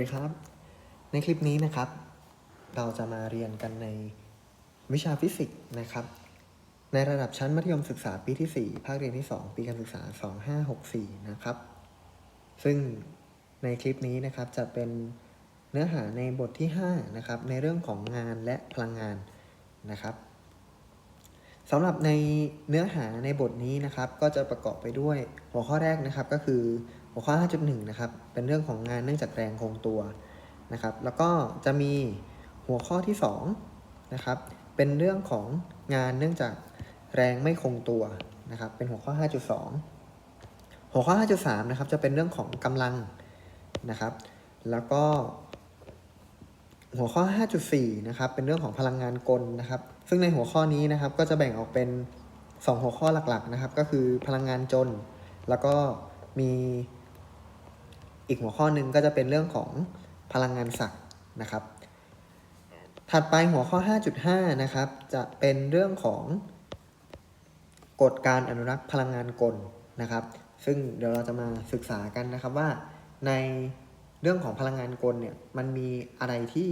ดีครับ ในคลิปนี้นะครับ เราจะมาเรียนกันในวิชาฟิสิกส์นะครับ ในระดับชั้นมัธยมศึกษาปีที่ 4 ภาคเรียนที่ 2 ปีการศึกษา 2564 นะครับ ซึ่งในคลิปนี้นะครับจะเป็นเนื้อหาในบทที่ 5 นะครับ ในเรื่องของงานและพลังงานนะครับสำหรับในเนื้อหาในบทนี้นะครับ ก็จะประกอบไปด้วยหัวข้อแรกนะครับก็คือ หัวข้อ 5.1 นะครับ เป็นเรื่องของงานเนื่องจากแรงคงตัวนะครับ แล้วก็จะมีหัวข้อที่2นะครับ เป็นเรื่องของงานเนื่องจากแรงไม่คงตัวนะครับ เป็นหัวข้อ 5.2 หัวข้อ 5.3 นะครับ จะเป็นเรื่องของกำลังนะครับ แล้วก็ หัวข้อ 5.4 นะครับ เป็นเรื่องของพลังงานกลนะครับ ซึ่งในหัวข้อนี้นะครับ ก็จะแบ่งออกเป็น 2 หัวข้อหลักๆนะครับ ก็คือพลังงานจน แล้วก็มี อีกหัวข้อหนึ่งก็จะเป็นเรื่องของพลังงานศักดิ์นะครับ ถัดไปหัวข้อ 5.5 นะครับ จะเป็นเรื่องของกฎการอนุรักษ์พลังงานกลนะครับ ซึ่งเดี๋ยวเราจะมาศึกษากันนะครับว่าในเรื่องของพลังงานกลเนี่ยมันมีอะไรที่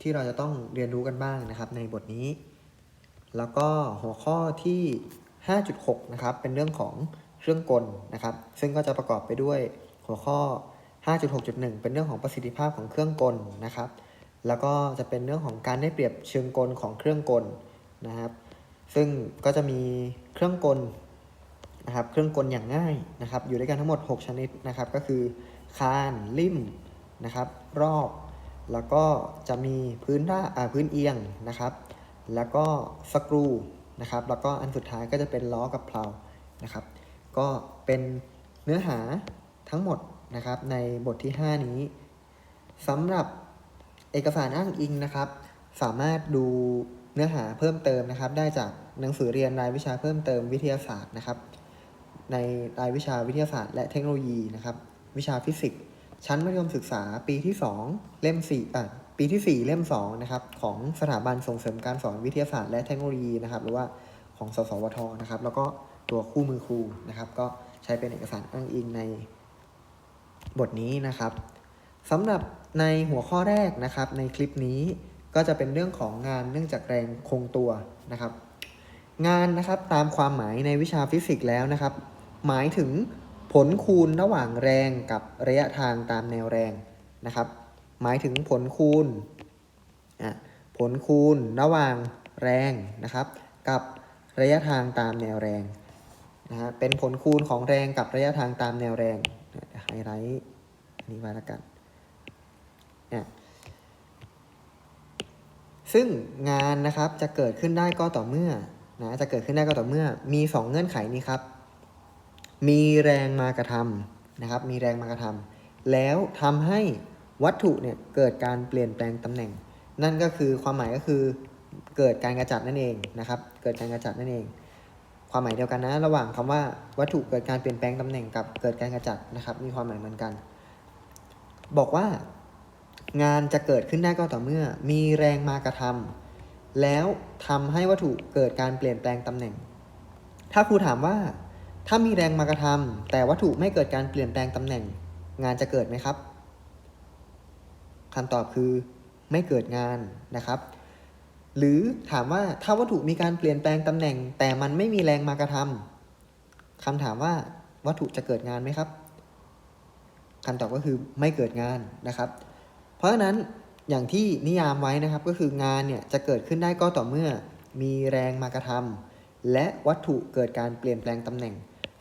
ที่เราจะต้องเรียนรู้กันบ้างนะครับในบทนี้ แล้วก็หัวข้อที่ 5.6 นะครับ เป็นเรื่องของ เครื่องกลนะครับ ซึ่งก็จะประกอบไปด้วยหัวข้อ 5.6.1 เป็นเรื่องของประสิทธิภาพของเครื่องกลนะครับ แล้วก็จะเป็นเรื่องของการได้เปรียบเชิงกลของเครื่องกลนะครับ ซึ่งก็จะมีเครื่องกลนะครับ เครื่องกลอย่างง่ายนะครับ อยู่ด้วยกันทั้งหมด 6 ชนิดนะครับ ก็คือ คานลิ่มนะครับ รอบ แล้วก็จะมีพื้นราอ่าพื้นเอียงนะครับ แล้วก็สกรูนะครับ แล้วก็อันสุดท้ายก็จะเป็นล้อกับเพลา ก็เป็นเนื้อหาทั้งหมดนะครับในบทที่ 5 นี้สำหรับเอกสารอ้างอิงนะครับ สามารถดูเนื้อหาเพิ่มเติมนะครับ ได้จากหนังสือเรียนรายวิชาเพิ่มเติมวิทยาศาสตร์นะครับ ในรายวิชาวิทยาศาสตร์ และเทคโนโลยีนะครับ วิชาฟิสิกส์ชั้นมัธยมศึกษาปีที่ 2 เล่ม4อะปีที่ 4 เล่ม2นะครับของสถาบันส่งเสริมการสอนวิทยาศาสตร์และเทคโนโลยีนะครับ หรือว่าของสสวทนะครับ แล้วก็ ตัวคู่มือครูนะครับ ก็ใช้เป็นเอกสารอ้างอิงในบทนี้นะครับสำหรับในหัวข้อแรกนะครับในคลิปนี้ก็จะเป็นเรื่องของงานเนื่องจากแรงคงตัวนะครับ งานนะครับตามความหมายในวิชาฟิสิกส์แล้วนะครับ หมายถึงผลคูณระหว่างแรงกับระยะทางตามแนวแรงนะครับ หมายถึงผลคูณอะผลคูณระหว่างแรงนะครับ กับระยะทางตามแนวแรง นะฮะเป็นผลคูณของแรงกับระยะทางตามแนวแรงไฮไลท์อันนี้ไว้แล้วกันเนี่ยซึ่งงานนะครับจะเกิดขึ้นได้ก็ต่อเมื่อนะจะเกิดขึ้นได้ก็ต่อเมื่อ มี 2 เงื่อนไขนี้ครับ มีแรงมากระทำนะครับ มีแรงมากระทำแล้วทำให้วัตถุเนี่ยเกิดการเปลี่ยนแปลงตำแหน่ง นั่นก็คือความหมายก็คือเกิดการกระจัดนั่นเองนะครับ เกิดการกระจัดนั่นเอง ความหมายเดียวกันนะ ระหว่างคำว่าวัตถุเกิดการเปลี่ยนแปลงตำแหน่งกับเกิดการกระจัดนะครับ มีความหมายเหมือนกัน บอกว่า งานจะเกิดขึ้นได้ก็ต่อเมื่อ มีแรงมากระทำแล้วทำให้วัตถุเกิดการเปลี่ยนแปลงตำแหน่ง ถ้าครูถามว่า ถ้ามีแรงมากระทำแต่วัตถุไม่เกิดการเปลี่ยนแปลงตำแหน่ง งานจะเกิดไหมครับคำตอบคือ ไม่เกิดงานนะครับ หรือถามว่าถ้าวัตถุมีการเปลี่ยนแปลงตำแหน่ง แต่มันไม่มีแรงมากระทำคำถามว่าวัตถุจะเกิดงานไหมครับคำตอบก็คือไม่เกิดงานนะครับ เพราะฉะนั้นอย่างที่นิยามไว้นะครับก็คืองานเนี่ยจะเกิดขึ้นได้ก็ต่อเมื่อมีแรงมากระทำและวัตถุเกิดการเปลี่ยนแปลงตำแหน่ง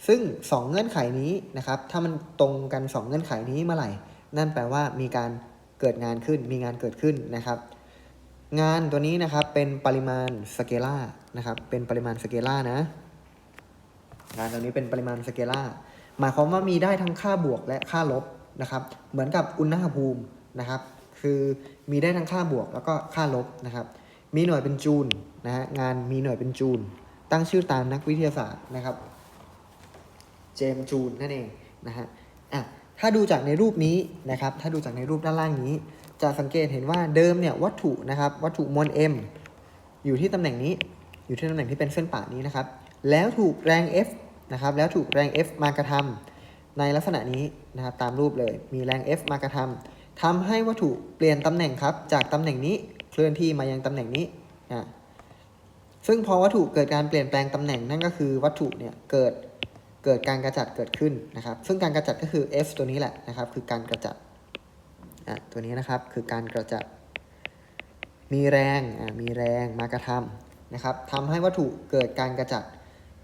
ซึ่ง 2 เงื่อนไขนี้นะครับถ้ามันตรงกัน 2 เงื่อนไขนี้เมื่อไหร่ นั่นแปลว่ามีการเกิดงานขึ้นมีงานเกิดขึ้นนะครับ งานตัวนี้นะครับเป็นปริมาณสเกล่านะครับ เป็นปริมาณสเกล่านะ งานตัวนี้เป็นปริมาณสเกล่าหมายความว่ามีได้ทั้งค่าบวกและค่าลบนะครับ เหมือนกับอุณหภูมินะครับ คือมีได้ทั้งค่าบวกแล้วก็ค่าลบนะครับ มีหน่วยเป็นจูลนะฮะงานมีหน่วยเป็นจูล ตั้งชื่อตามนักวิทยาศาสตร์นะครับ เจมจูนนั่นเองนะฮะอะถ้าดูจากในรูปนี้นะครับ ถ้าดูจากในรูปด้านล่างนี้ จะสังเกตเห็นว่าเดิมเนี่ยวัตถุนะครับวัตถุมวล m อยู่ที่ตำแหน่งนี้ อยู่ที่ตำแหน่งที่เป็นเส้นป่านี้นะครับ แล้วถูกแรง F นะครับ แล้วถูกแรง F มากระทำในลักษณะนี้นะครับตามรูปเลย มีแรง F มากระทำทำให้วัตถุเปลี่ยนตำแหน่งครับ จากตำแหน่งนี้เคลื่อนที่มายังตำแหน่งนี้อะซึ่งพอวัตถุเกิดการเปลี่ยนแปลงตำแหน่งนั่นก็คือวัตถุเนี่ยเกิดเกิดการกระจัดเกิดขึ้นนะครับ ซึ่งการกระจัดก็คือ F ตัวนี้แหละนะครับ คือการกระจัด อะตัวนี้นะครับคือการกระจัดมีแรงอะมีแรงมากระทำนะครับทำให้วัตถุเกิดการกระจัด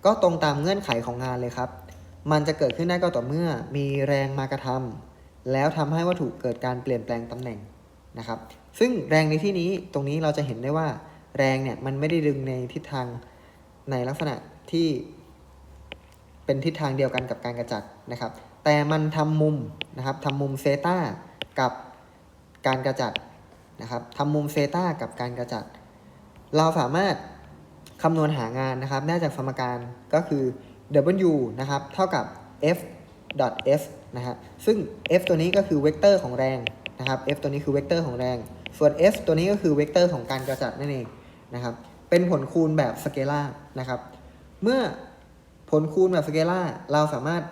ก็ตรงตามเงื่อนไขของงานเลยครับ มันจะเกิดขึ้นได้ก็ต่อเมื่อมีแรงมากระทำแล้วทำให้วัตถุเกิดการเปลี่ยนแปลงตำแหน่งนะครับ ซึ่งแรงในที่นี้ตรงนี้เราจะเห็นได้ว่าแรงเนี่ยมันไม่ได้ดึงในทิศทางในลักษณะที่เป็นทิศทางเดียวกันกับการกระจัดนะครับ แต่มันทำมุมนะครับทำมุมเซตากับ การกระจัดนะครับทำมุมเซตากับการกระจัด เราสามารถคำนวณหางานนะครับ ได้จากสมการก็คือ W นะครับ เท่ากับ F F นะฮะซึ่ง F ตัวนี้ก็คือเวกเตอร์ของแรงนะครับ F ตัวนี้คือเวกเตอร์ของแรง ส่วน F ตัวนี้ก็คือเวกเตอร์ของการกระจัดนั่นเองนะครับ เป็นผลคูณแบบสเกลาร์นะครับ เมื่อผลคูณแบบสเกลาร์เราสามารถ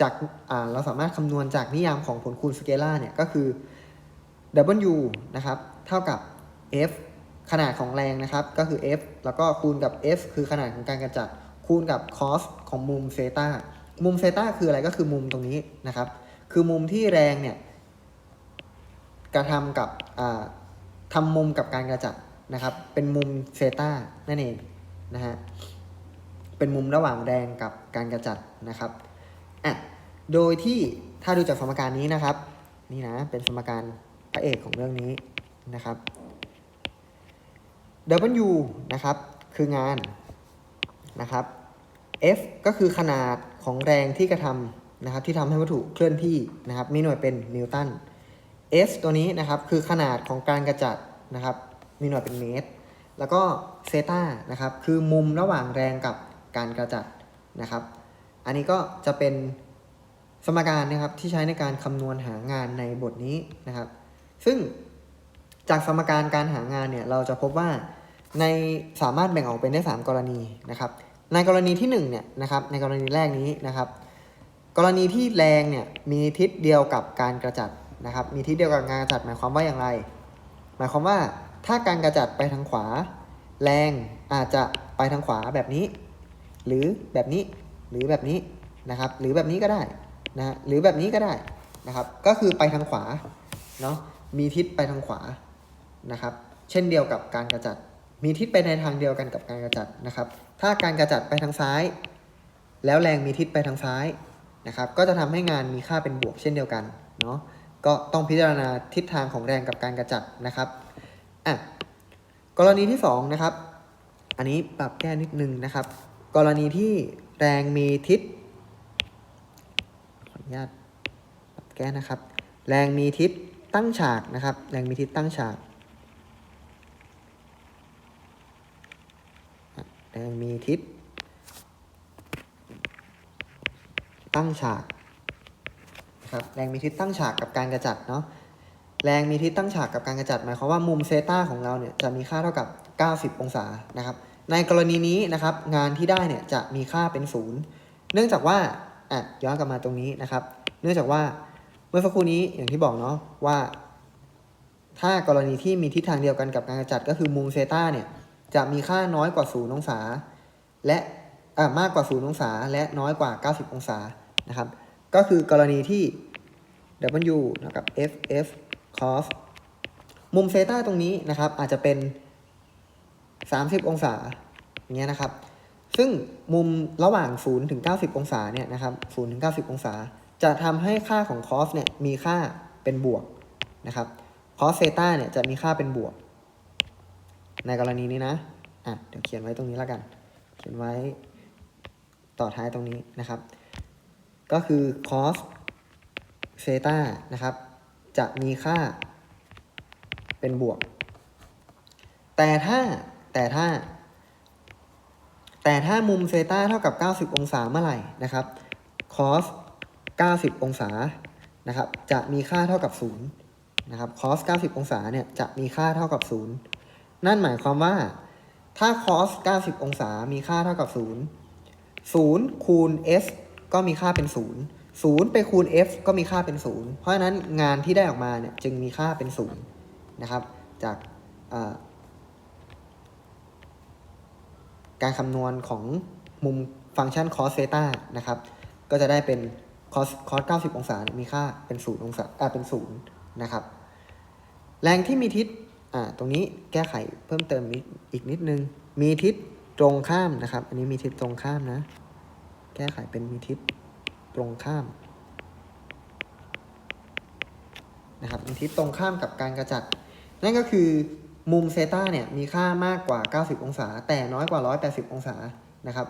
จากอ่าเราสามารถคำนวณจากนิยามของผลคูณสเกลาร์เนี่ยก็คือ W นะครับเท่ากับ F ขนาดของแรงนะครับก็คือ F แล้วก็คูณกับ F คือขนาดของการกระจัด คูณกับ cos ของมุมเซตามุมเซตาคืออะไรก็คือมุมตรงนี้นะครับ คือมุมที่แรงเนี่ยกระทำกับทำมุมกับการกระจัดนะครับ เป็นมุมเซตานั่นเองนะฮะเป็นมุมระหว่างแรงกับการกระจัดนะครับอะโดยที่ถ้าดูจากสมการนี้นะครับ นี่นะเป็นสมการ ระเอกของเรื่องนี้นะครับ W นะครับคืองานนะครับ F ก็คือขนาดของแรงที่กระทำนะครับที่ทำให้วัตถุเคลื่อนที่นะครับมีหน่วยเป็นนิวตัน S ตัวนี้นะครับคือขนาดของการกระจัดนะครับมีหน่วยเป็นเมตร แล้วก็เซตานะครับคือมุมระหว่างแรงกับการกระจัดนะครับ อันนี้ก็จะเป็นสมการนะครับที่ใช้ในการคำนวณหางานในบทนี้นะครับ ซึ่งจากสมการการหางานเนี่ยเราจะพบว่าในสามารถแบ่งออกเป็นได้ 3 กรณีนะครับ ในกรณีที่1เนี่ยนะครับในกรณีแรกนี้นะครับ กรณีที่แรงเนี่ยมีทิศเดียวกับการกระจัดนะครับ มีทิศเดียวกับการกระจัดหมายความว่าอย่างไร หมายความว่าถ้าการกระจัดไปทางขวา แรงอาจจะไปทางขวาแบบนี้ หรือแบบนี้หรือแบบนี้นะครับ หรือแบบนี้ก็ได้นะฮะหรือแบบนี้ก็ได้นะครับ ก็คือไปทางขวาเนาะ มีทิศไปทางขวานะครับ เช่นเดียวกับการกระจัด มีทิศไปในทางเดียวกันกับการกระจัดนะครับ ถ้าการกระจัดไปทางซ้าย แล้วแรงมีทิศไปทางซ้ายนะครับ ก็จะทำให้งานมีค่าเป็นบวกเช่นเดียวกันเนาะ ก็ต้องพิจารณาทิศทางของแรงกับการกระจัดนะครับอะกรณีที่สองนะครับ อันนี้ปรับแก้นิดนึงนะครับ กรณีที่แรงมีทิศ ขออนุญาตปรับแก้นะครับ แรงมีทิศ ตั้งฉากนะครับแรงมีทิศตั้งฉากแรงมีทิศตั้งฉากนะครับแรงมีทิศตั้งฉากกับการกระจัดเนาะแรงมีทิศตั้งฉากกับการกระจัดหมายความว่ามุมเซตาของเราเนี่ยจะมีค่าเท่ากับ 90 องศานะครับในกรณีนี้นะครับงานที่ได้เนี่ยจะมีค่าเป็นศูนย์เนื่องจากว่าอะย้อนกลับมาตรงนี้นะครับ เนื่องจากว่า มื่อสักครู่นี้อย่างที่บอกเนาะว่า ถ้ากรณีที่มีทิศทางเดียวกันกับการกระจัดก็คือมุมเซตาเนี่ยจะมีค่าน้อยกว่า0องศา และมากกว่า0องศา และน้อยกว่า 90 องศานะครับก็คือกรณีที่ W เท่ากับ F F cos มุมเซตาตรงนี้นะครับอาจจะเป็น 30 องศาอย่างเงี้ยนะครับ ซึ่งมุมระหว่าง 0 ถึง 90 องศาเนี่ยนะครับ0ถึง 90 องศา จะทำให้ค่าของ cos เนี่ยมีค่าเป็นบวกนะครับ cos เซตาเนี่ยจะมีค่าเป็นบวก ในกรณีนี้นะอะเดี๋ยวเขียนไว้ตรงนี้แล้วกัน เขียนไว้ต่อท้ายตรงนี้นะครับ ก็คือ cos เซตานะครับ จะมีค่าเป็นบวก แต่ถ้าแต่ถ้า แต่ถ้ามุมเซตาเท่ากับ 90 องศาเมื่อไหร่นะครับ cos 90 องศานะครับจะมีค่าเท่ากับ0นะครับ cos 90 องศาเนี่ยจะมีค่าเท่ากับ 0 นั่นหมายความว่าถ้า cos 90 องศามีค่าเท่ากับ 0 0 คูณ s ก็มีค่าเป็น0ศูนย์ไปคูณ f ก็มีค่าเป็นศูนย์เพราะฉะนั้นงานที่ได้ออกมาเนี่ยจึงมีค่าเป็นศูนย์นะครับ จากการคำนวณของมุมฟังก์ชัน cos เซตานะครับ ก็จะได้เป็น cos cos 90 องศา มีค่าเป็น0องศาอ่าเป็น0นะครับ แรงที่มีทิศอ่าตรงนี้แก้ไขเพิ่มเติมอีกนิดนึง มีทิศตรงข้ามนะครับ อันนี้มีทิศตรงข้ามนะ แก้ไขเป็นมีทิศตรงข้ามนะครับมีทิศตรงข้ามกับการกระจัด นั่นก็คือมุมเซตาเนี่ยมีค่ามากกว่า 90 องศา แต่น้อยกว่า 180 องศานะครับ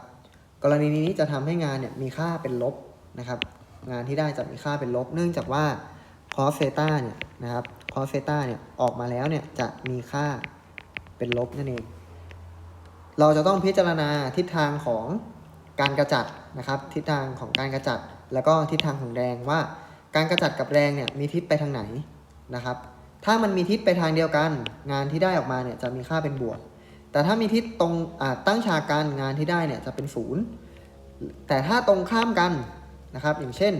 กรณีนี้จะทำให้งานเนี่ยมีค่าเป็นลบนะครับ งานที่ได้จะมีค่าเป็นลบ เนื่องจากว่า cos เซตาเนี่ยนะครับ cos เซตาเนี่ยออกมาแล้วเนี่ยจะมีค่าเป็นลบนั่นเอง เราจะต้องพิจารณาทิศทางของการกระจัดนะครับ ทิศทางของการกระจัด แล้วก็ทิศทางของแรงว่า การกระจัดกับแรงเนี่ยมีทิศไปทางไหนนะครับ ถ้ามันมีทิศไปทางเดียวกัน งานที่ได้ออกมาเนี่ยจะมีค่าเป็นบวก แต่ถ้ามีทิศตรงตั้งฉากกันงานที่ได้เนี่ยจะเป็นศูนย์แต่ถ้าตรงข้ามกัน นะครับ อย่างเช่น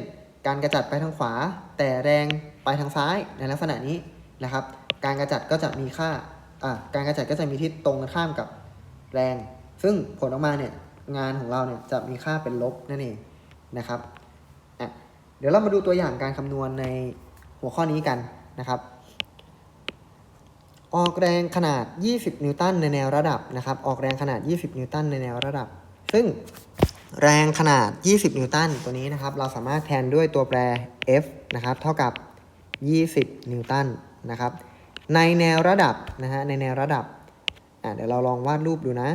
การกระจัดไปทางขวา แต่แรงไปทางซ้ายในลักษณะนี้นะครับ การกระจัดก็จะมีค่าการกระจัดก็จะมีทิศตรงกันข้ามกับแรง ซึ่งผลออกมาเนี่ยงานของเราเนี่ยจะมีค่าเป็นลบนั่นเองนะครับเดี๋ยวเรามาดูตัวอย่างการคำนวณในหัวข้อนี้กันนะครับ ออกแรงขนาด 20 นิวตันในแนวระดับนะครับ ออกแรงขนาด 20 นิวตันในแนวระดับ ซึ่ง แรงขนาด 20 นิวตันตัวนี้นะครับ เราสามารถแทนด้วยตัวแปร F นะครับ เท่ากับ 20 นิวตันนะครับ ในแนวระดับนะฮะ ในแนวระดับ อะเดี๋ยวเราลองวาดรูปดูนะ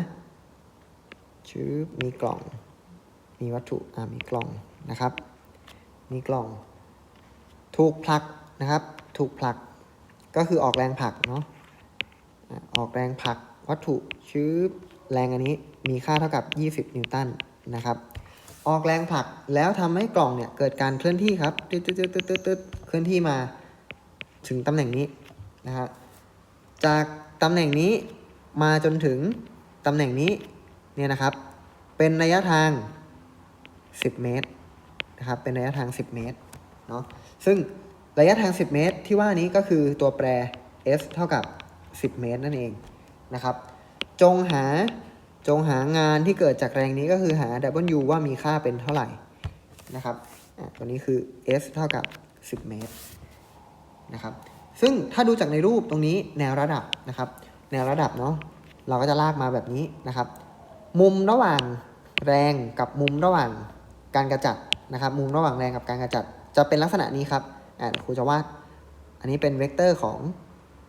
ชื่อมีกล่อง มีวัตถุ อ่า มีกล่องนะครับ มีกล่อง ถูกผลักนะครับ ถูกผลัก ก็คือออกแรงผลักเนาะอะออกแรงผลักวัตถุชื้อแรงอันนี้มีค่าเท่ากับ 20 นิวตัน นะครับ ออกแรงผลักแล้วทำให้กล่องเนี่ยเกิดการเคลื่อนที่ครับตึ๊ดตึ๊ดตึ๊ดตึ๊ดตึ๊ดตึ๊ดเคลื่อนที่มาถึงตำแหน่งนี้นะฮะจากตำแหน่งนี้มาจนถึงตำแหน่งนี้เนี่ยนะครับ เป็นระยะทาง 10 เมตรนะครับ เป็นระยะทาง 10 เมตรเนาะซึ่งระยะทาง 10 เมตร ที่ว่านี้ก็คือตัวแปร s เท่ากับ 10 เมตรนั่นเองนะครับ จงหา จงหางานที่เกิดจากแรงนี้ก็คือหา W ว่ามีค่าเป็นเท่าไหร่นะครับอะตัวนี้คือ s เท่ากับ 10 เมตรนะครับ ซึ่งถ้าดูจากในรูปตรงนี้แนวระดับนะครับ แนวระดับเนาะเราก็จะลากมาแบบนี้นะครับ มุมระหว่างแรงกับมุมระหว่างการกระจัดนะครับ มุมระหว่างแรงกับการกระจัด จะเป็นลักษณะนี้ครับอ่าครูจะวาดอันนี้เป็นเวกเตอร์ของ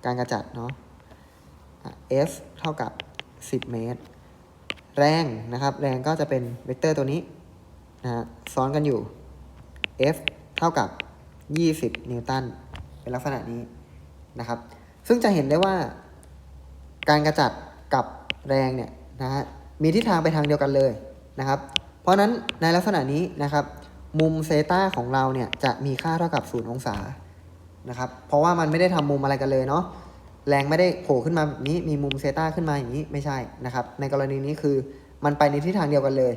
การกระจัดเนาะอะ F เท่ากับ 10 เมตร แรงนะครับ แรงก็จะเป็นเวกเตอร์ตัวนี้นะฮะซ้อนกันอยู่ F เท่ากับ 20 นิวตัน เป็นลักษณะนี้นะครับ ซึ่งจะเห็นได้ว่าการกระจัดกับแรงเนี่ยนะฮะมีทิศทางไปทางเดียวกันเลยนะครับ เพราะนั้นในลักษณะนี้นะครับ มุมเซตาของเราเนี่ยจะมีค่าเท่ากับ 0 องศานะครับ เพราะว่ามันไม่ได้ทำมุมอะไรกันเลยเนาะ แรงไม่ได้โผล่ขึ้นมาแบบนี้มีมุมเซตาขึ้นมาอย่างนี้ไม่ใช่นะครับ ในกรณีนี้คือมันไปในทิศทางเดียวกันเลย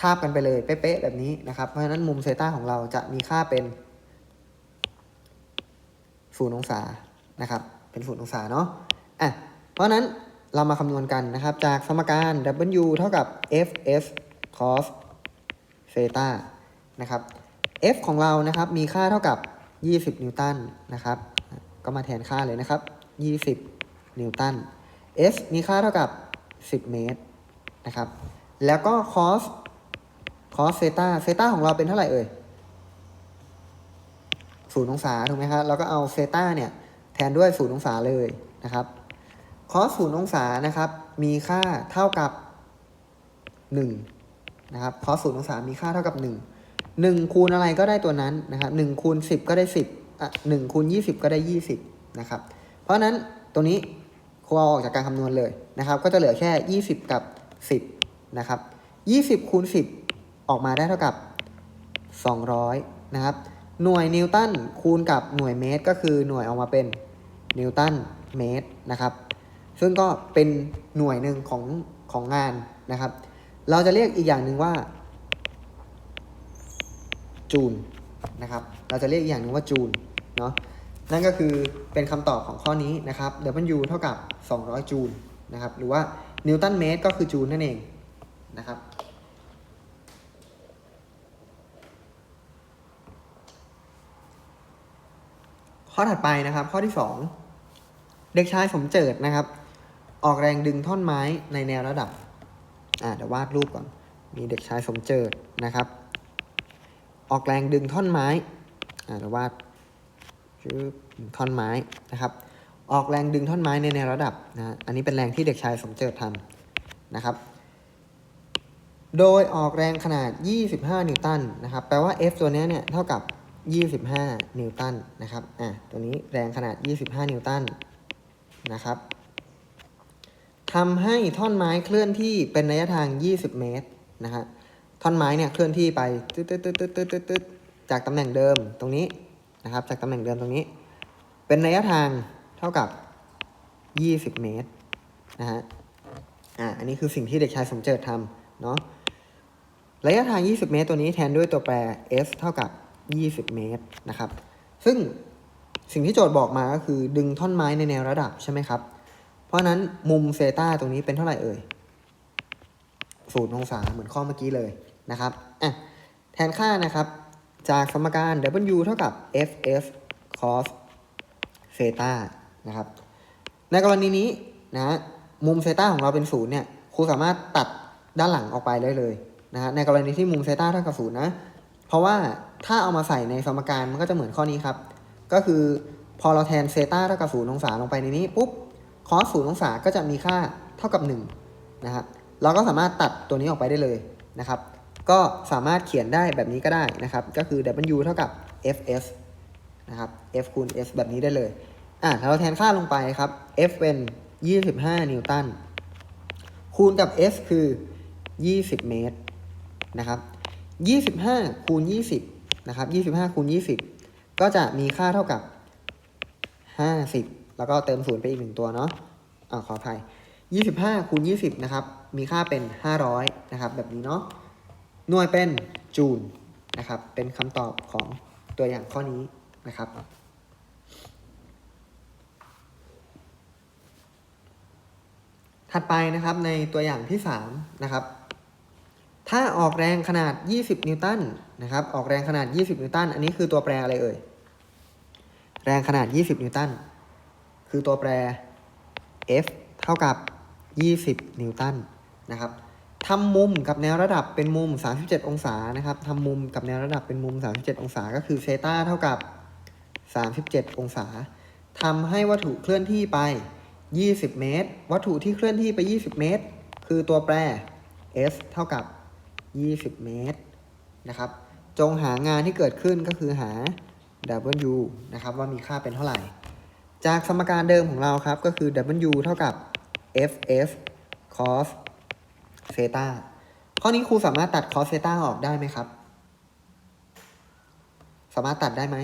ทาบกันไปเลยเป๊ะๆแบบนี้นะครับ เพราะฉะนั้นมุมเซตาของเราจะมีค่าเป็น0องศานะครับ เป็น0องศาเนาะอะเพราะนั้นเรามาคำนวณกันนะครับ จากสมการ W เท่ากับ Fs cos เซตานะครับ F ของเรานะครับมีค่าเท่ากับ 20 นิวตันนะครับ ก็มาแทนค่าเลยนะครับ 20 นิวตัน S มีค่าเท่ากับ 10 เมตรนะครับ แล้วก็ cos cos เซตาเซตาของเราเป็นเท่าไหร่เอ่ยศูนย์องศาถูกไหมครับเราก็เอาเซตาเนี่ยแทนด้วยศูนย์องศาเลยนะครับคอสศูนย์องศานะครับ มีค่าเท่ากับ 1 นะครับคอสศูนย์องศามีค่าเท่ากับ 1 1 คูณอะไรก็ได้ตัวนั้นนะครับ1คูณ10 ก็ได้ 10อะ1คูณ20 ก็ได้ 20 นะครับ เพราะนั้นตัวนี้ครูเอาออกจากการคำนวณเลยนะครับ ก็จะเหลือแค่ 20 กับ 10 นะครับ 20 คูณ 10 ออกมาได้เท่ากับ 200 นะครับ หน่วยนิวตันคูณกับหน่วยเมตร ก็คือหน่วยออกมาเป็นนิวตันเมตรนะครับ ซึ่งก็เป็นหน่วยหนึ่งของของงานนะครับ เราจะเรียกอีกอย่างหนึ่งว่า จูลนะครับ เราจะเรียกอีกอย่างหนึ่งว่าจูลเนาะ นั่นก็คือเป็นคำตอบของข้อนี้นะครับ W เท่ากับ 200 จูลนะครับ หรือว่านิวตันเมตรก็คือจูลนั่นเองนะครับ ข้อถัดไปนะครับ ข้อที่ 2 เด็กชายสมเจิดนะครับ ออกแรงดึงท่อนไม้ในแนวระดับ อ่าเดี๋ยววาดรูปก่อน มีเด็กชายสมเจิดนะครับ ออกแรงดึงท่อนไม้ อ่าเดี๋ยววาด ชื่อท่อนไม้นะครับ ออกแรงดึงท่อนไม้ในแนวระดับนะฮะอันนี้เป็นแรงที่เด็กชายสมเจิดทำนะครับ โดยออกแรงขนาด 25 นิวตันนะครับ แปลว่า F ตัวนี้เนี่ยเท่ากับ 25 นิวตันนะครับ อะ ตัวนี้แรงขนาด 25 นิวตันนะครับทำให้ท่อนไม้เคลื่อนที่เป็นระยะทาง 20 เมตรนะฮะ ท่อนไม้เนี่ยเคลื่อนที่ไปตึ๊ดตึ๊ดตึ๊ดตึ๊ดตึ๊ดตึ๊ดจากตำแหน่งเดิมตรงนี้ นะครับ จากตำแหน่งเดิมตรงนี้ เป็นระยะทางเท่ากับ 20 เมตรนะฮะอ่าอันนี้คือสิ่งที่เด็กชายสมเจิดทำเนาะระยะทาง 20 เมตร ตัวนี้แทนด้วยตัวแปร s เท่ากับ 20 เมตรนะครับ ซึ่งสิ่งที่โจทย์บอกมาก็คือดึงท่อนไม้ในแนวระดับใช่ไหมครับ เพราะฉะนั้นมุมเซตาตรงนี้เป็นเท่าไหร่เอ่ยศูนย์องศาเหมือนข้อเมื่อกี้เลยนะครับอะแทนค่านะครับ จากสมการ W เท่ากับ fs cos เซตานะครับ ในกรณีนี้นะฮะมุมเซตาของเราเป็นศูนย์เนี่ยครูสามารถตัดด้านหลังออกไปได้เลยนะฮะในกรณีที่มุมเซตาเท่ากับศูนย์นะ เพราะว่าถ้าเอามาใส่ในสมการมันก็จะเหมือนข้อนี้ครับ ก็คือพอเราแทนเซตาเท่ากับศูนย์องศาลงไปในนี้ปุ๊บคอสศูนย์องศาก็จะมีค่าเท่ากับ1นะฮะเราก็สามารถตัดตัวนี้ออกไปได้เลยนะครับ ก็สามารถเขียนได้แบบนี้ก็ได้นะครับ ก็คือ W เท่ากับ fs นะครับ f คูณ s แบบนี้ได้เลย อะเราแทนค่าลงไปครับ f เป็น 25 นิวตัน คูณกับ s คือ 20 เมตรนะครับ 25 คูณ 20 นะครับ 25 คูณ 20 ก็จะมีค่าเท่ากับ 50 แล้วก็เติมศูนย์ไปอีกหนึ่งตัวเนาะอ่าขออภัย 25 คูณ 20 นะครับ มีค่าเป็น 500 นะครับ แบบนี้เนาะ หน่วยเป็นจูลนะครับ เป็นคำตอบของตัวอย่างข้อนี้นะครับ ถัดไปนะครับในตัวอย่างที่3นะครับ ถ้าออกแรงขนาด 20 นิวตันนะครับ ออกแรงขนาด 20 นิวตัน อันนี้คือตัวแปรอะไรเอ่ย แรงขนาด 20 นิวตัน คือตัวแปร F เท่ากับ 20 นิวตันนะครับ ทำมุมกับแนวระดับเป็นมุม 37 องศานะครับทำมุมกับแนวระดับเป็นมุม 37 องศา ก็คือเซตาเท่ากับ 37 องศาทำให้วัตถุเคลื่อนที่ไป 20 เมตร วัตถุที่เคลื่อนที่ไป 20 เมตร คือตัวแปร S เท่ากับ 20 เมตรนะครับ จงหางานที่เกิดขึ้นก็คือหา W นะครับว่ามีค่าเป็นเท่าไหร่ จากสมการเดิมของเราครับก็คือ W เท่ากับ FS cos เซตาข้อนี้ครูสามารถตัด cos เซตาออกได้ไหมครับ สามารถตัดได้ไหม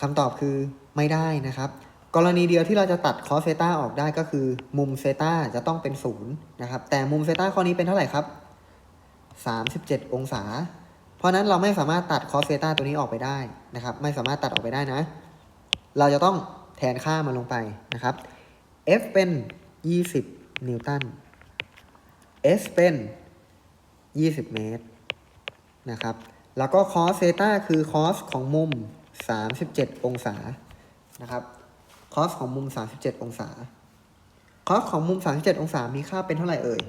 คำตอบคือไม่ได้นะครับ กรณีเดียวที่เราจะตัด cos เซตาออกได้ก็คือ มุมเซตาจะต้องเป็นศูนย์นะครับ แต่มุมเซตาข้อนี้เป็นเท่าไหร่ครับ37 องศา เพราะนั้นเราไม่สามารถตัด cos เซตาตัวนี้ออกไปได้นะครับ ไม่สามารถตัดออกไปได้นะ เราจะต้องแทนค่ามันลงไปนะครับ F เป็น 20 นิวตัน S เป็น 20 เมตรนะครับ แล้วก็ cos เซตาคือ cos ของมุม 37 องศานะครับ cos ของมุม 37 องศา cos ของมุม 37 องศา มีค่าเป็นเท่าไหร่เอ่ย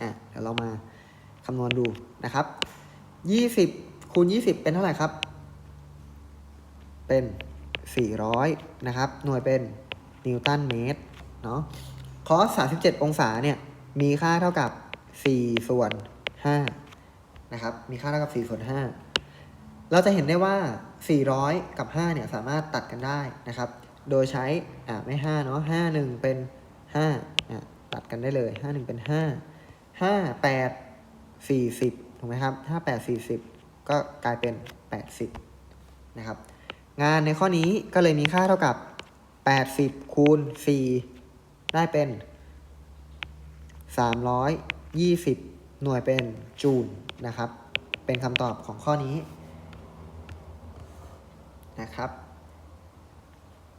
อะ เดี๋ยวเรามาคำนวณดูนะครับ 20 คูณ 20 เป็นเท่าไหร่ครับ เป็น 400 นะครับ หน่วยเป็นนิวตันเมตร เนาะ cos 37 องศาเนี่ย มีค่าเท่ากับ 4 ส่วน 5 นะครับ มีค่าเท่ากับ 4 ส่วน 5 เราจะเห็นได้ว่า 400 กับ 5 เนี่ย สามารถตัดกันได้นะครับ โดยใช้ อ่าไม่ 5 เนาะ5 1 เป็น 5 อะตัดกันได้เลย 5 1 เป็น 5 5 8 40 ถูกไหมครับ 5 8 40 ก็กลายเป็น 80 นะครับ งานในข้อนี้ก็เลยมีค่าเท่ากับ 80 คูณ 4 ได้เป็น 320 หน่วยเป็นจูลนะครับ เป็นคำตอบของข้อนี้นะครับ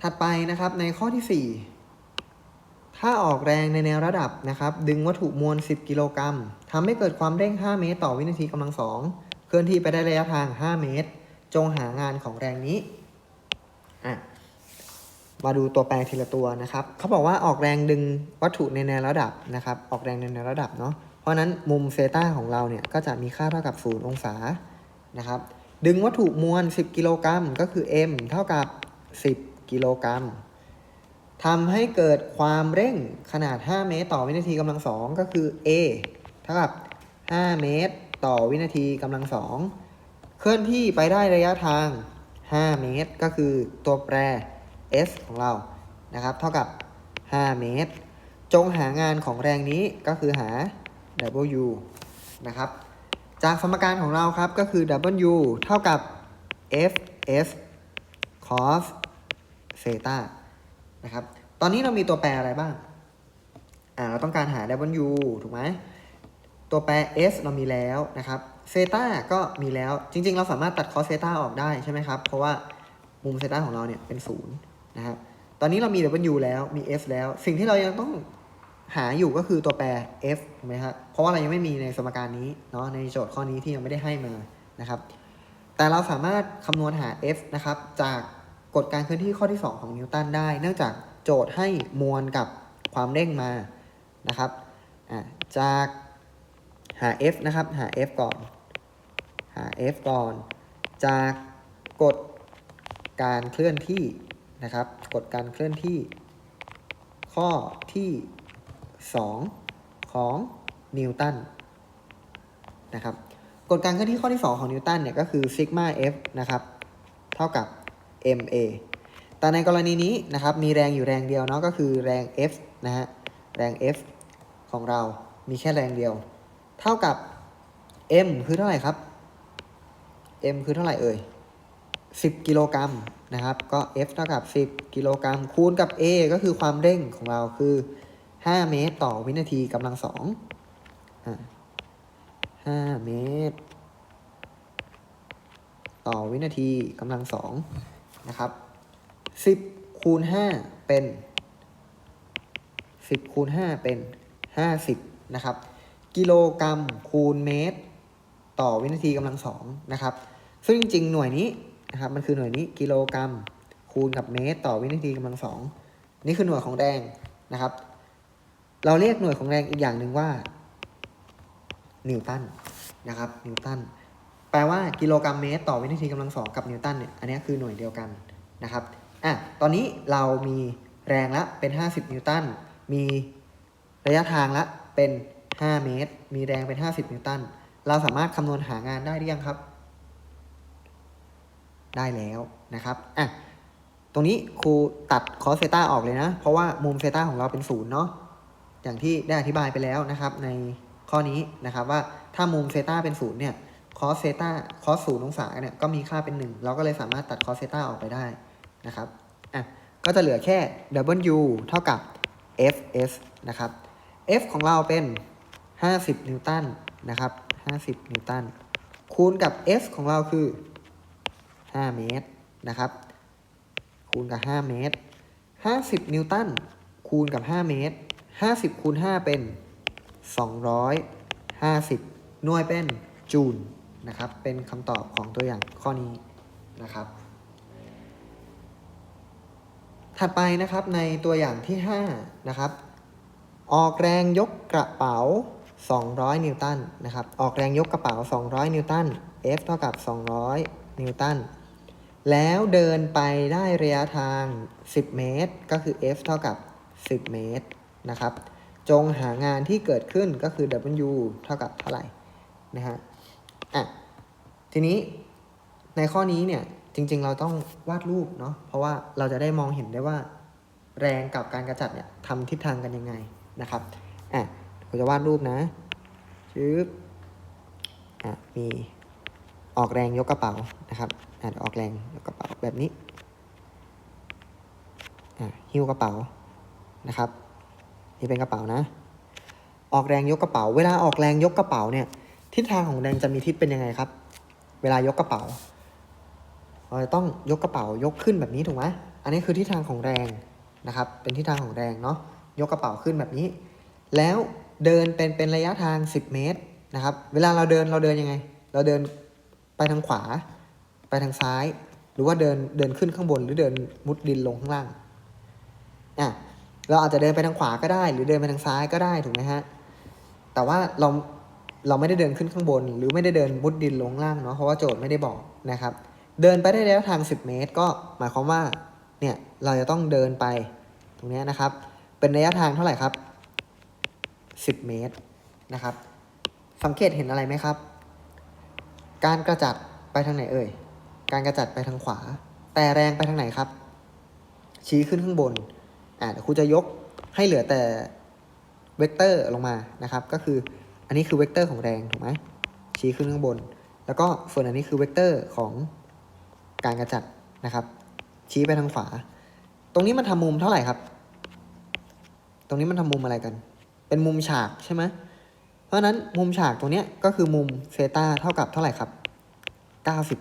ถัดไปนะครับในข้อที่ 4 ถ้าออกแรงในแนวระดับนะครับ ดึงวัตถุมวล 10 กิโลกรัมทำให้เกิดความเร่ง 5 เมตร ต่อวินาทีกำลังสองเคลื่อนที่ไปได้ระยะทาง 5 เมตร จงหางานของแรงนี้อะ มาดูตัวแปรทีละตัวนะครับเขาบอกว่าออกแรงดึงวัตถุในแนวระดับนะครับ ออกแรงในแนวระดับเนาะ เพราะนั้นมุมเซตาของเราเนี่ยก็จะมีค่าเท่ากับ 0 องศานะครับ ดึงวัตถุมวล 10 กิโลกรัมก็คือ m เท่ากับ 10 กิโลกรัมทำให้เกิดความเร่งขนาด 5 เมตร ต่อวินาทีกำลังสองก็คือ a เท่ากับ 5 เมตร ต่อวินาทีกำลังสองเคลื่อนที่ไปได้ระยะทาง 5 เมตร ก็คือตัวแปร s ของเรานะครับเท่ากับ 5 เมตร จงหางานของแรงนี้ก็คือหา w นะครับจากสมการของเราครับก็คือ w เท่ากับ f s cos เซตานะครับ ตอนนี้เรามีตัวแปรอะไรบ้าง อ่า เราต้องการหา w ถูกไหม ตัวแปร s เรามีแล้วนะครับ เซตาก็มีแล้ว จริง ๆ เราสามารถตัด cos เซตาออกได้ใช่ไหมครับ เพราะว่ามุมเซตาของเราเนี่ยเป็นศู นะครับ ตอนนี้เรามี w แล้ว มี s แล้ว สิ่งที่เรายังต้องหาอยู่ก็คือตัวแปร f ถูกไหมครับเพราะว่าเรายังไม่มีในสมการนี้เนาะ ในโจทย์ข้อนี้ที่ยังไม่ได้ให้มา นะครับ แต่เราสามารถคำนวณหา f นะครับ จากกฎการเคลื่อนที่ข้อที่ 2 ของนิวตันได้ เนื่องจากโจทย์ให้มวลกับความเร่งมา นะครับ จากหา f นะครับ หา f ก่อน หา f ก่อน จากกฎการเคลื่อนที่ นะครับ กฎการเคลื่อนที่ ข้อที่ 2 ของนิวตันนะครับกฎการเคลื่อนที่ข้อที่ 2 ของนิวตันเนี่ยก็คือซิกมา f นะครับเท่ากับ ma แต่ในกรณีนี้นะครับมีแรงอยู่แรงเดียวเนาะก็คือแรง f นะฮะแรง f ของเรามีแค่แรงเดียว เท่ากับ m คือเท่าไหร่ครับ m คือเท่าไหร่เอ่ย 10 กิโลกรัมนะครับ ก็ f เท่ากับ 10 กิโลกรัมคูณกับ a ก็คือความเร่งของเราคือ 5 เมตรต่อวินาทีกำลังสองอ่าเมตร ต่อวินาทีกำลังสองนะครับ10คูณ5เป็น10คูณ5เป็น50นะครับ กิโลกรัมคูณเมตร ต่อวินาทีกำลังสองนะครับ ซึ่งจริงๆหน่วยนี้ นะครับ มันคือหน่วยนี้กิโลกรัม คูณกับเมตร ต่อวินาทีกำลังสองนี่คือหน่วยของแรงนะครับ เราเรียกหน่วยของแรงอีกอย่างหนึ่งว่า นิวตันนะครับ นิวตันแปลว่ากิโลกรัมเมตร ต่อวินาทีกำลังสองกับนิวตันเนี่ยอันนี้คือหน่วยเดียวกันนะครับอะตอนนี้เรามีแรงละเป็น 50 นิวตันมีระยะทางละเป็น 5 เมตร มีแรงเป็น 50 นิวตันเราสามารถคำนวณหางานได้หรือยังครับ ได้แล้วนะครับอะตรงนี้ครูตัดคอสเซต้าออกเลยนะ เพราะว่ามุมเซต้าของเราเป็นศูนย์เนาะอย่างที่ได้อธิบายไปแล้วนะครับ ในข้อนี้นะครับว่าถ้ามุมเซต้าเป็นศูนย์เนี่ยคอสเซต้าคอสศูนย์องศาเนี่ยก็มีค่าเป็น 1 เราก็เลยสามารถตัดคอสเซต้าออกไปได้นะครับอะก็จะเหลือแค่ W เท่ากับ Fs นะครับ F ของเราเป็น 50 นิวตันนะครับ 50 นิวตันคูณกับ S ของเราคือ 5 เมตรนะครับ คูณกับ 5 เมตร 50 นิวตันคูณกับ 5 เมตร 50 คูณ 5 เป็น 250 หน่วยเป็นจูลนะครับ เป็นคำตอบของตัวอย่างข้อนี้นะครับ ถัดไปนะครับในตัวอย่างที่ 5 นะครับ ออกแรงยกกระเป๋า 200 นิวตันนะครับ ออกแรงยกกระเป๋า 200 นิวตัน F เท่ากับ 200 นิวตัน แล้วเดินไปได้ระยะทาง 10 เมตร ก็คือ F เท่ากับ 10 เมตรนะครับ จงหางานที่เกิดขึ้นก็คือ W เท่ากับเท่าไหร่นะฮะอะทีนี้ในข้อนี้เนี่ยจริงๆ เราต้องวาดรูปเนาะเพราะว่าเราจะได้มองเห็นได้ว่า แรงกับการกระจัดเนี่ยทำทิศทางกันยังไงนะครับอะผมจะวาดรูปนะชึบอะมี ออกแรงยกกระเป๋านะครับอะออกแรงยกกระเป๋าแบบนี้อะหิ้วกระเป๋านะครับ นี่เป็นกระเป๋านะ ออกแรงยกกระเป๋า เวลาออกแรงยกกระเป๋าเนี่ยทิศทางของแรงจะมีทิศเป็นยังไงครับ เวลายกกระเป๋าเราจะต้องยกกระเป๋ายกขึ้นแบบนี้ถูกไหมอันนี้คือทิศทางของแรงนะครับ เป็นทิศทางของแรงเนาะยกกระเป๋าขึ้นแบบนี้ แล้วเดินเป็นเป็นระยะทาง 10 เมตรนะครับ เวลาเราเดินเราเดินยังไง เราเดิน ไปทางขวา ไปทางซ้าย หรือว่าเดินเดินขึ้นข้างบน หรือเดินมุดดินลงข้างล่างอะเราอาจจะเดินไปทางขวาก็ได้ หรือเดินไปทางซ้ายก็ได้ถูกไหมฮะแต่ว่าเราเราไม่ได้เดินขึ้นข้างบน หรือไม่ได้เดินมุดดินลงล่างเนาะเพราะว่าโจทย์ไม่ได้บอกนะครับ เดินไปได้ระยะทาง 10 เมตร ก็หมายความว่าเนี่ยเราจะต้องเดินไปตรงนี้นะครับ เป็นระยะทางเท่าไหร่ครับ 10 เมตรนะครับ สังเกตเห็นอะไรไหมครับ การกระจัดไปทางไหนเอ่ย การกระจัดไปทางขวา แต่แรงไปทางไหนครับ ชี้ขึ้นข้างบน อ่าครูจะยกให้เหลือแต่เวกเตอร์ลงมานะครับ ก็คืออันนี้คือเวกเตอร์ของแรงถูกไหมชี้ขึ้นข้างบน แล้วก็ส่วนอันนี้คือเวกเตอร์ของการกระจัดนะครับ ชี้ไปทางขวา ตรงนี้มันทำมุมเท่าไหร่ครับ ตรงนี้มันทำมุมอะไรกัน เป็นมุมฉากใช่ไหม ราะนั้นมุมฉากตรงนี้ก็คือมุมเซตาเท่ากับเท่าไหร่ครับ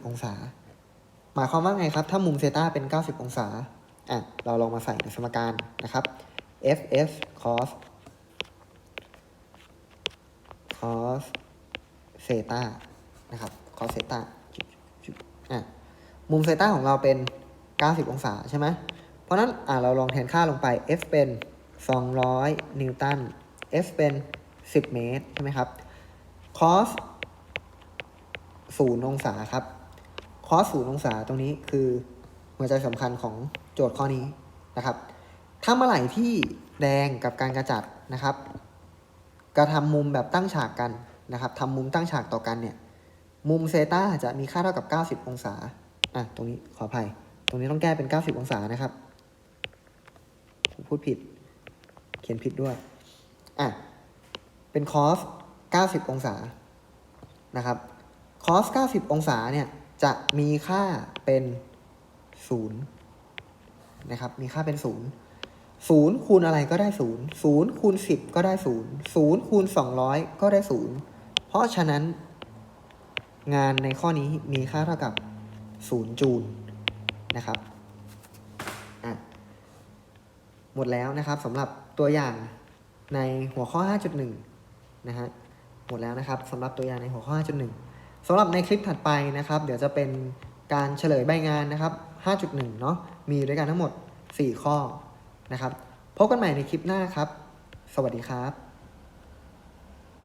90 องศา หมายความว่าไงครับ ถ้ามุมเซตาเป็น 90 องศา อะ เราลองมาใส่ในสมการนะครับ fs cos cos เซตานะครับ cos เซตาอะ มุมเซตาของเราเป็น 90 องศาใช่ไหม เพราะฉะนั้น อะ เราลองแทนค่าลงไป f เป็น 200 นิวตัน f เป็น 10 เมตร ใช่ไหมครับ cos 0องศาครับ cos 0องศาตรงนี้คือหัวใจสำคัญของโจทย์ข้อนี้นะครับ ถ้าเมื่อไหร่ที่แดงกับการกระจัดนะครับ กระทำมุมแบบตั้งฉากกันนะครับทำมุมตั้งฉากต่อกันเนี่ย มุมเซตาจะมีค่าเท่ากับ 90 องศา อะ ตรงนี้ขออภัย ตรงนี้ต้องแก้เป็น 90 องศานะครับ พูดผิด เขียนผิดด้วย อะ เป็น cos 90 องศา นะครับ cos 90 องศาเนี่ย จะมีค่าเป็น0นะครับ มีค่าเป็น 0 0คูณอะไรก็ได้ 0 0คูณ10 ก็ได้ 0 0คูณ200 ก็ได้ 0 เพราะฉะนั้น งานในข้อนี้มีค่าเท่ากับ 0 จูลนะครับอะหมดแล้วนะครับสำหรับตัวอย่างในหัวข้อ 5.1 นะฮะหมดแล้วนะครับสำหรับตัวอย่างในหัวข้อ 5.1สำหรับในคลิปถัดไปนะครับ เดี๋ยวจะเป็นการเฉลยใบงานนะครับ 5.1 เนาะมีด้วยกันทั้งหมด 4 ข้อนะครับพบกันใหม่ในคลิปหน้าครับ สวัสดีครับ